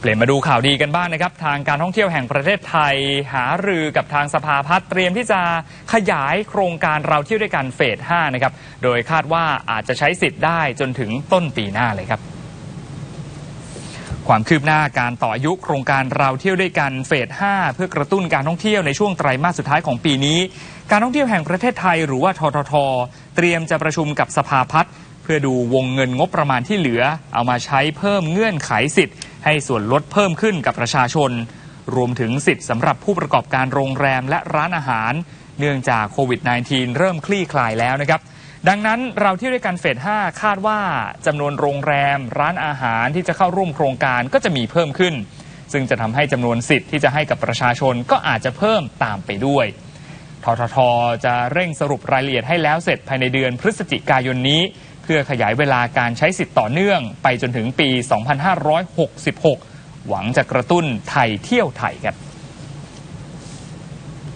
เปลี่ยนมาดูข่าวดีกันบ้างนะครับ ทางการท่องเที่ยวแห่งประเทศไทย หารือกับทางสภาพัฒน์เตรียมที่จะขยายโครงการเราเที่ยวด้วยกันเฟส 5 นะครับ โดยคาดว่าอาจจะใช้สิทธิ์ได้จนถึงต้นปีหน้าเลยครับ ความคืบหน้าการต่ออายุโครงการเราเที่ยวด้วยกันเฟส 5 เพื่อกระตุ้นการท่องเที่ยวในช่วงไตรมาสสุดท้ายของปีนี้ การท่องเที่ยวแห่งประเทศไทย หรือว่าททท เตรียมจะประชุมกับสภาพัฒน์เพื่อดูวงเงินงบประมาณที่เหลือ เอามาใช้เพิ่มเงื่อนไขสิทธิ์ ให้ส่วนลดเพิ่มขึ้นกับประชาชน รวมถึงสิทธิ์สำหรับผู้ประกอบการโรงแรมและร้านอาหาร เนื่องจากโควิด -19 เริ่มคลี่คลายแล้วนะครับ ดังนั้นเราที่ด้วยกันเฟส 5 คาดว่าจำนวนโรงแรม ร้านอาหารที่จะเข้าร่วมโครงการก็จะมีเพิ่มขึ้น ซึ่งจะทำให้จำนวนสิทธิ์ที่จะให้กับประชาชนก็อาจจะเพิ่มตามไปด้วยทททจะเร่งสรุปรายละเอียดให้แล้วเสร็จภายในเดือนพฤศจิกายนนี้ พื่อขยายเวลาการใช้สิทธิ์ต่อเนื่องไปจนถึงปี 2566 หวังจะกระตุ้นไทยเที่ยวไทยครับ